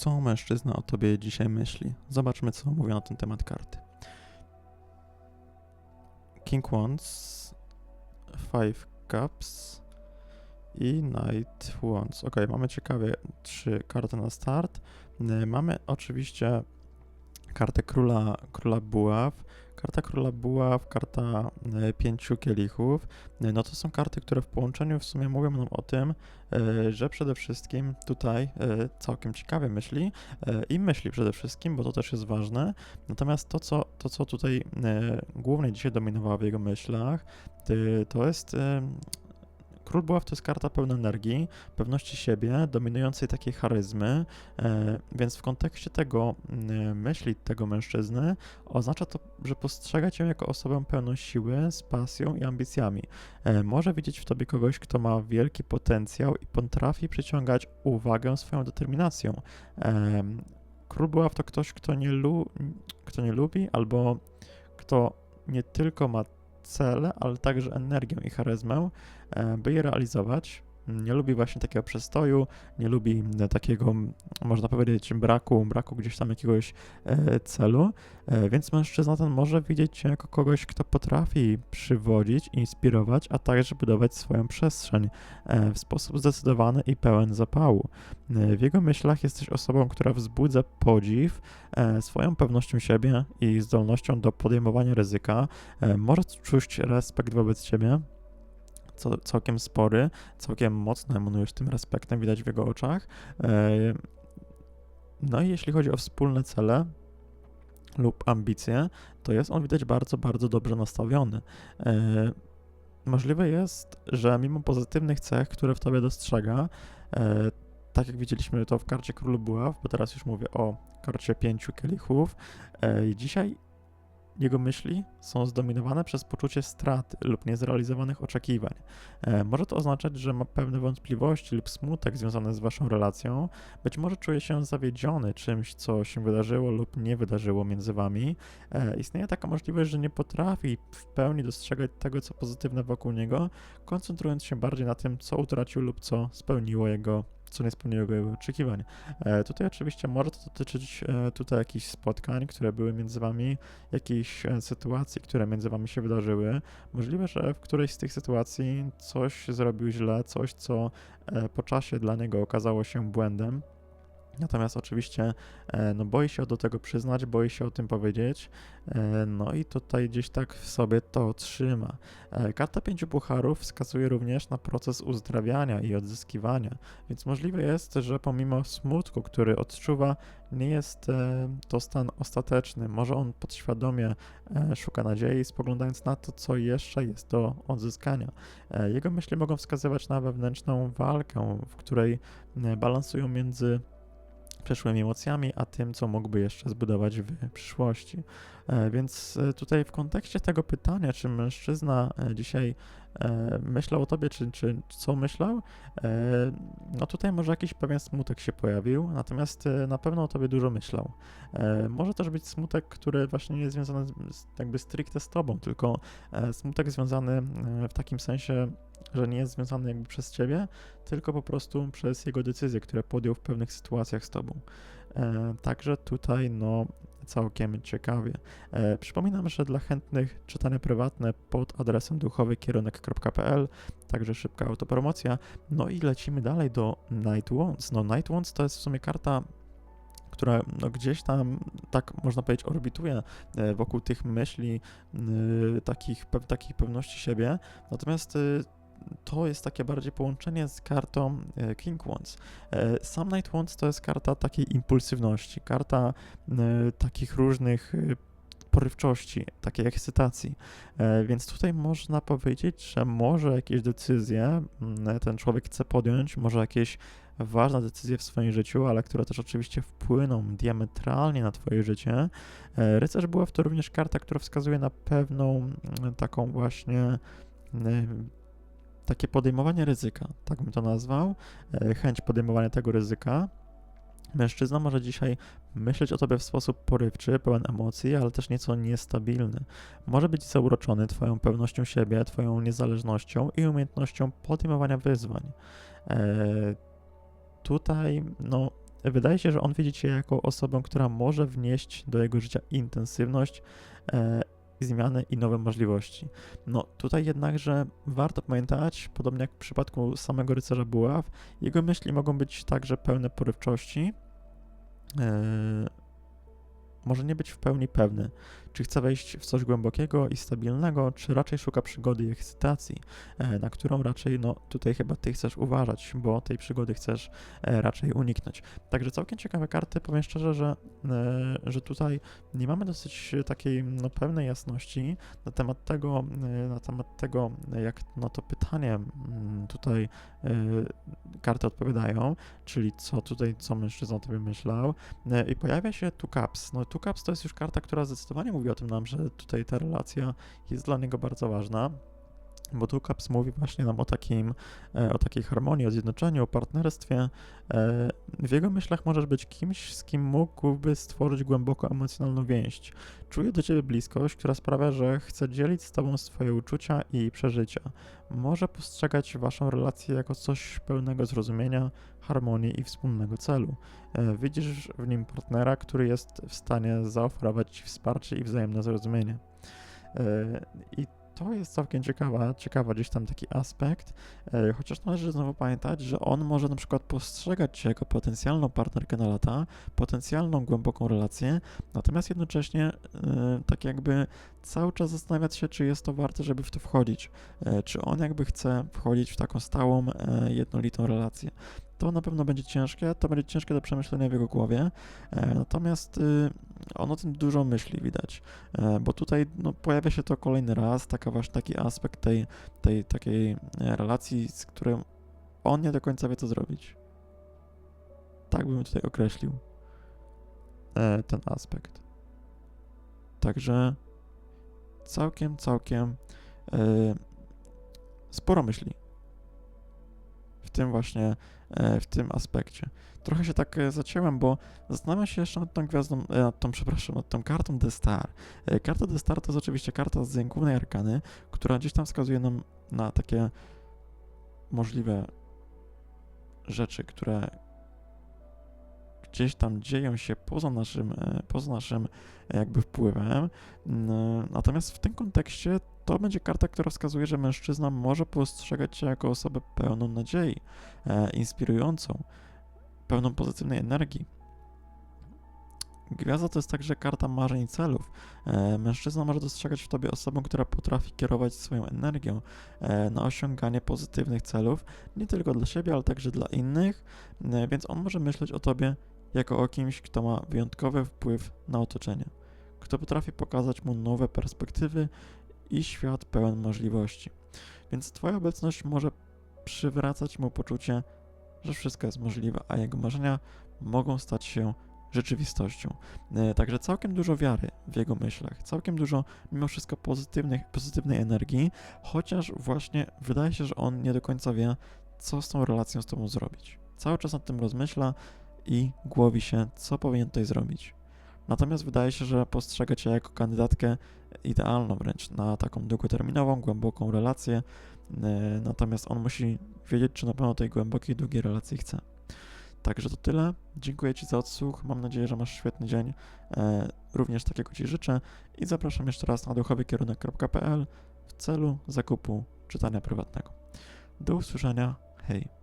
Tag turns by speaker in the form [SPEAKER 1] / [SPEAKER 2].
[SPEAKER 1] Co mężczyzna o tobie dzisiaj myśli? Zobaczmy, co mówią na ten temat karty. King Wands, Five Cups i Knight Wands. Ok, mamy ciekawie trzy karty na start. Mamy oczywiście kartę króla, króla buław. Karta króla buław, karta y, pięciu kielichów. Y, No to są karty, które w połączeniu w sumie mówią nam o tym, y, że przede wszystkim tutaj całkiem ciekawe myśli i myśli przede wszystkim, bo to też jest ważne. Natomiast to, co, to, co tutaj głównie dzisiaj dominowało w jego myślach, to jest. Król Buław to jest karta pełna energii, pewności siebie, dominującej takiej charyzmy, e, więc w kontekście tego y, myśli tego mężczyzny oznacza to, że postrzega cię jako osobę pełną siły, z pasją i ambicjami. E, może widzieć w tobie kogoś, kto ma wielki potencjał i potrafi przyciągać uwagę swoją determinacją. Em, Król Buław to ktoś, kto nie, lu- kto nie lubi albo kto nie tylko ma cele, ale także energię i charyzmę, e, by je realizować. Nie lubi właśnie takiego przestoju, nie lubi e, takiego, można powiedzieć, braku, braku gdzieś tam jakiegoś e, celu, e, więc mężczyzna ten może widzieć się jako kogoś, kto potrafi przywodzić, inspirować, a także budować swoją przestrzeń w sposób zdecydowany i pełen zapału. W jego myślach jesteś osobą, która wzbudza podziw swoją pewnością siebie i zdolnością do podejmowania ryzyka. Może czuć respekt wobec ciebie, co, całkiem spory, całkiem mocno emanujesz tym respektem, widać w jego oczach. E, No i jeśli chodzi o wspólne cele lub ambicje, to jest on widać bardzo, bardzo dobrze nastawiony. E, Możliwe jest, że mimo pozytywnych cech, które w tobie dostrzega, e, tak jak widzieliśmy to w karcie Król Buław, bo teraz już mówię o karcie pięciu kielichów, dzisiaj jego myśli są zdominowane przez poczucie straty lub niezrealizowanych oczekiwań. E, może to oznaczać, że ma pewne wątpliwości lub smutek związane z waszą relacją. Być może czuje się zawiedziony czymś, co się wydarzyło lub nie wydarzyło między wami. E, istnieje taka możliwość, że nie potrafi w pełni dostrzegać tego, co pozytywne wokół niego, koncentrując się bardziej na tym, co utracił lub co spełniło jego co nie spełniło jego oczekiwań. E, tutaj oczywiście może to dotyczyć e, tutaj jakichś spotkań, które były między wami, jakichś e, sytuacji, które między wami się wydarzyły. Możliwe, że w którejś z tych sytuacji coś zrobił źle, coś, co e, po czasie dla niego okazało się błędem. Natomiast oczywiście e, no, boi się do tego przyznać, boi się o tym powiedzieć, e, no i tutaj gdzieś tak w sobie to trzyma. E, Karta pięciu pucharów wskazuje również na proces uzdrawiania i odzyskiwania, więc możliwe jest, że pomimo smutku, który odczuwa, nie jest to stan ostateczny. Może on podświadomie szuka nadziei, spoglądając na to, co jeszcze jest do odzyskania. Jego myśli mogą wskazywać na wewnętrzną walkę, w której balansują między przeszłymi emocjami, a tym, co mógłby jeszcze zbudować w przyszłości. E, Więc e, tutaj w kontekście tego pytania, czy mężczyzna e, dzisiaj myślał o tobie, czy, czy co myślał, no tutaj może jakiś pewien smutek się pojawił, natomiast na pewno o tobie dużo myślał. Może też być smutek, który właśnie nie jest związany z, jakby stricte z tobą, tylko smutek związany w takim sensie, że nie jest związany jakby przez ciebie, tylko po prostu przez jego decyzje, które podjął w pewnych sytuacjach z tobą. Także tutaj, no, całkiem ciekawie. E, Przypominam, że dla chętnych czytanie prywatne pod adresem duchowykierunek.pl, także szybka autopromocja. No i lecimy dalej do Night Wands. No, Night Wands to jest w sumie karta która no, gdzieś tam, tak można powiedzieć, orbituje e, wokół tych myśli, y, takich, pew, takich pewności siebie. Natomiast y, to jest takie bardziej połączenie z kartą e, King Wands. E, Sam Night Wands to jest karta takiej impulsywności, karta e, takich różnych porywczości, takiej ekscytacji. Więc tutaj można powiedzieć, że może jakieś decyzje mm, ten człowiek chce podjąć, może jakieś ważne decyzje w swoim życiu, ale które też oczywiście wpłyną diametralnie na twoje życie. Rycerz Buław to również karta, która wskazuje na pewną mm, taką właśnie takie podejmowanie ryzyka, tak bym to nazwał, e, chęć podejmowania tego ryzyka. Mężczyzna może dzisiaj myśleć o tobie w sposób porywczy, pełen emocji, ale też nieco niestabilny. Może być zauroczony twoją pewnością siebie, twoją niezależnością i umiejętnością podejmowania wyzwań. E, tutaj, no, wydaje się, że on widzi cię jako osobę, która może wnieść do jego życia intensywność, e, zmiany i nowe możliwości. No tutaj jednakże warto pamiętać, podobnie jak w przypadku samego rycerza buław, jego myśli mogą być także pełne porywczości, e, może nie być w pełni pewny, czy chce wejść w coś głębokiego i stabilnego, czy raczej szuka przygody i ekscytacji, e, na którą raczej, no tutaj chyba ty chcesz uważać, bo tej przygody chcesz e, raczej uniknąć. Także całkiem ciekawe karty, powiem szczerze, że, e, że tutaj nie mamy dosyć takiej no, pełnej jasności na temat tego, na temat tego, jak na to pytanie mm, tutaj karty odpowiadają, czyli co tutaj, co mężczyzna o tobie myślał. I pojawia się tu Caps. No tu Caps to jest już karta, która zdecydowanie mówi o tym nam, że tutaj ta relacja jest dla niego bardzo ważna. Bo Caps mówi właśnie nam o, takim, e, o takiej harmonii, o zjednoczeniu, o partnerstwie. E, W jego myślach możesz być kimś, z kim mógłby stworzyć głęboko emocjonalną więź. Czuje do ciebie bliskość, która sprawia, że chce dzielić z tobą swoje uczucia i przeżycia. Może postrzegać waszą relację jako coś pełnego zrozumienia, harmonii i wspólnego celu. E, Widzisz w nim partnera, który jest w stanie zaoferować ci wsparcie i wzajemne zrozumienie. I to jest całkiem ciekawa, ciekawa gdzieś tam taki aspekt, e, chociaż należy znowu pamiętać, że on może na przykład postrzegać cię jako potencjalną partnerkę na lata, potencjalną głęboką relację, natomiast jednocześnie e, tak jakby cały czas zastanawiać się, czy jest to warte, żeby w to wchodzić, e, czy on jakby chce wchodzić w taką stałą, jednolitą relację. To na pewno będzie ciężkie, to będzie ciężkie do przemyślenia w jego głowie, e, natomiast y, on o tym dużo myśli, widać, e, bo tutaj no, pojawia się to kolejny raz, taka właśnie taki aspekt tej, tej takiej e, relacji, z którym on nie do końca wie, co zrobić. Tak bym tutaj określił ten aspekt. Także całkiem, całkiem sporo myśli w tym właśnie, w tym aspekcie. Trochę się tak e, zacięłem, bo zastanawiam się jeszcze nad tą gwiazdą, e, nad tą, przepraszam, nad tą kartą The Star. E, Karta The Star to jest oczywiście karta z głównej arkany, która gdzieś tam wskazuje nam na takie możliwe rzeczy, które gdzieś tam dzieją się poza naszym, e, poza naszym e, jakby wpływem. Natomiast w tym kontekście to będzie karta, która wskazuje, że mężczyzna może postrzegać się jako osobę pełną nadziei, e, inspirującą, pełną pozytywnej energii. Gwiazda to jest także karta marzeń i celów. E, mężczyzna może dostrzegać w tobie osobę, która potrafi kierować swoją energią e, na osiąganie pozytywnych celów, nie tylko dla siebie, ale także dla innych, e, więc on może myśleć o tobie jako o kimś, kto ma wyjątkowy wpływ na otoczenie, kto potrafi pokazać mu nowe perspektywy i świat pełen możliwości. Więc Twoja obecność może przywracać mu poczucie, że wszystko jest możliwe, a jego marzenia mogą stać się rzeczywistością. E, Także całkiem dużo wiary w jego myślach, całkiem dużo mimo wszystko pozytywnych, pozytywnej energii, chociaż właśnie wydaje się, że on nie do końca wie, co z tą relacją z tobą zrobić. Cały czas nad tym rozmyśla i głowi się, co powinien tutaj zrobić. Natomiast wydaje się, że postrzega cię jako kandydatkę idealną wręcz na taką długoterminową, głęboką relację. E, Natomiast on musi wiedzieć, czy na pewno tej głębokiej, długiej relacji chce. Także to tyle. Dziękuję Ci za odsłuch. Mam nadzieję, że masz świetny dzień. E, również takiego Ci życzę i zapraszam jeszcze raz na duchowykierunek.pl w celu zakupu czytania prywatnego. Do usłyszenia. Hej.